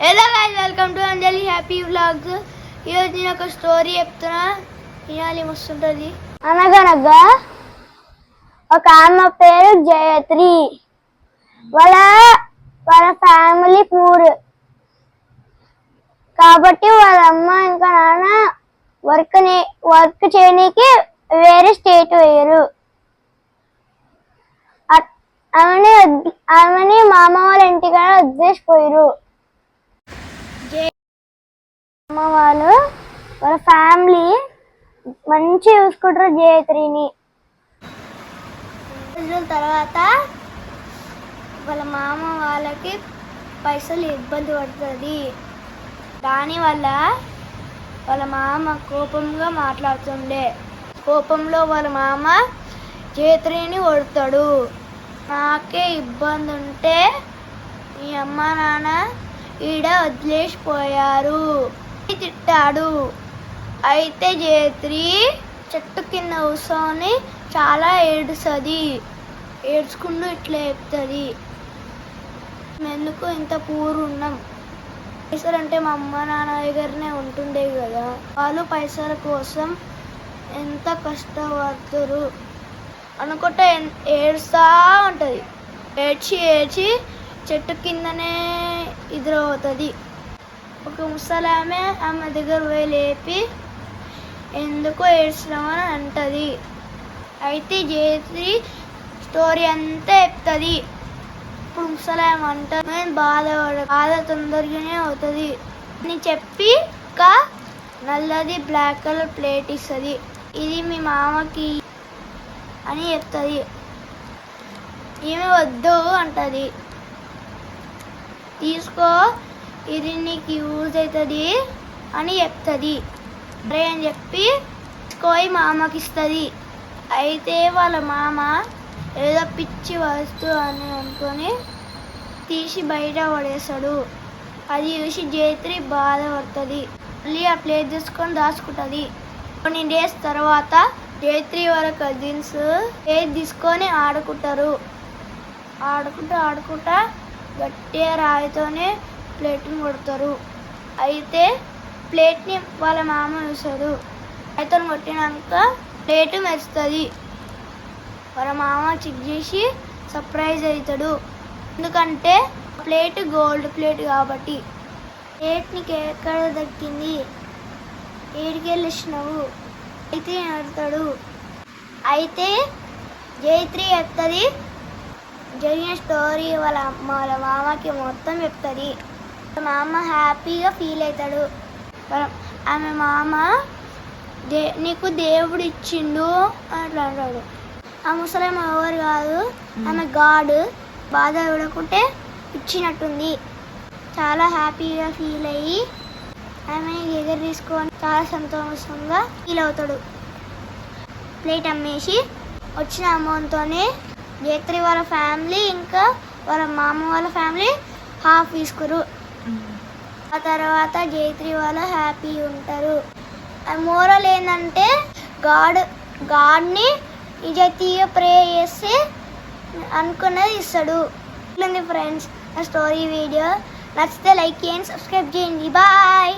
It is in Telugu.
Hello guys welcome to Anjali happy vlogs ఈరోజు నేను ఒక స్టోరీ చెప్తున్నా. వినాలి వస్తుంటుంది అనగనగా ఒక ఆమె పేరు జయత్రి. వాళ్ళ వాళ్ళ ఫ్యామిలీ పూర్ కాబట్టి వాళ్ళ అమ్మ ఇంకా నాన్న వర్క్ వర్క్ చేయడానికి వేరే స్టేట్ వేయరు ఆమెని ఆమెని మామ వాళ్ళ ఇంటికాడ వదిలేసిపోయారు అమ్మ వాళ్ళు వాళ్ళ ఫ్యామిలీ మంచి చూసుకుంటారు జయత్రిని. రోజుల తర్వాత వాళ్ళ మామ వాళ్ళకి పైసలు ఇబ్బంది పడుతుంది. దానివల్ల వాళ్ళ మామ కోపంగా మాట్లాడుతుండే. కోపంలో వాళ్ళ మామ చేత్రిని కొడతాడు. నాకే ఇబ్బంది ఉంటే మీ అమ్మ నాన్న ఈడ వదిలేసిపోయారు. తిట్టాడు. అయితే జేత్రి చెట్టు కింద కూర్చొని చాలా ఏడుస్తుంది. ఏడ్చుకుంటూ ఇట్లా చెప్తుంది. ఎందుకు ఇంత పూరు ఉన్నాం? పైసలు అంటే మా అమ్మ నాన్న దగ్గరనే ఉంటుండే కదా. వాళ్ళు పైసల కోసం ఎంత కష్టపడుతురు? అనుకుంటే ఎన్- ఏడుస్తా ఉంటుంది. ఏడ్చి ఏడ్చి చెట్టు కిందనే ఎదురవుతుంది. ఒక ముసలామె ఆమె దగ్గర పోయి లేపి ఎందుకు ఏడ్చినామని అంటది. అయితే జేత్రి స్టోరీ అంతా చెప్తుంది. ఇప్పుడు ముసలామె అంట నేను బాధపడ బాధ తొందరగానే అవుతుంది అని చెప్పి ఒక నల్లది బ్లాక్ కలర్ ప్లేట్ ఇస్తుంది. ఇది మీ మామకి అని చెప్తుంది. ఈమె వద్దు అంటది. తీసుకో ఇది నీకు యూజ్ అవుతుంది అని చెప్తుంది. సరే అని చెప్పి కోయి మామకి ఇస్తుంది. అయితే వాళ్ళ మామ ఏదో పిచ్చి వస్తువు అని అనుకొని తీసి బయట పడేస్తాడు. అది చూసి జైత్రి బాధపడుతుంది మళ్ళీ ఆ ప్లేట్ తీసుకొని దాచుకుంటుంది. కొన్ని డేస్ తర్వాత జైత్రి వాళ్ళ కజిన్స్ ప్లేట్ తీసుకొని ఆడుకుంటారు. ఆడుకుంటూ ఆడుకుంటా గట్టిగా రాయితోనే ప్లేట్ని కొడతారు. అయితే ప్లేట్ని వాళ్ళ మామ వేసాడు అయితే కొట్టినాక ప్లేట్ మెచ్చుతుంది వాళ్ళ మామ చెక్ చేసి సర్ప్రైజ్ అవుతాడు. ఎందుకంటే ప్లేట్ గోల్డ్ ప్లేట్ కాబట్టి. ప్లేట్ నీకు ఎక్కడ దక్కింది? ఏడికెళ్ళినావు అయితే ఆడతాడు అయితే జైత్రి చెప్తుంది. జరిగిన స్టోరీ వాళ్ళ వాళ్ళ మామకి మొత్తం చెప్తుంది. మామ హ్యాపీగా ఫీల్ అవుతాడు. ఆమె మామ దే నీకు దేవుడు ఇచ్చిండు అట్లా అంటాడు. ఆ ముసలమ్మ ఎవరు కాదు ఆమె గాడ్ బాధ విడకుంటే ఇచ్చినట్టుంది. చాలా హ్యాపీగా ఫీల్ అయ్యి ఆమె ఎదురు తీసుకొని చాలా సంతోషంగా ఫీల్ అవుతాడు. ప్లేట్ అమ్మేసి వచ్చిన అమౌంట్తోనే జేత్రి వాళ్ళ ఫ్యామిలీ ఇంకా వాళ్ళ మామ వాళ్ళ ఫ్యామిలీ హాఫ్ తీసుకురు. ఆ తర్వాత జైత్రి వాళ్ళు హ్యాపీ ఉంటారు. మోరల్ ఏంటంటే గాడ్ గాడ్ని నిజతీయ ప్రే చేస్తే అనుకున్నది ఇస్తాడు. ఫ్రెండ్స్ నా స్టోరీ వీడియో నచ్చితే లైక్ చేయండి సబ్స్క్రైబ్ చేయండి. బాయ్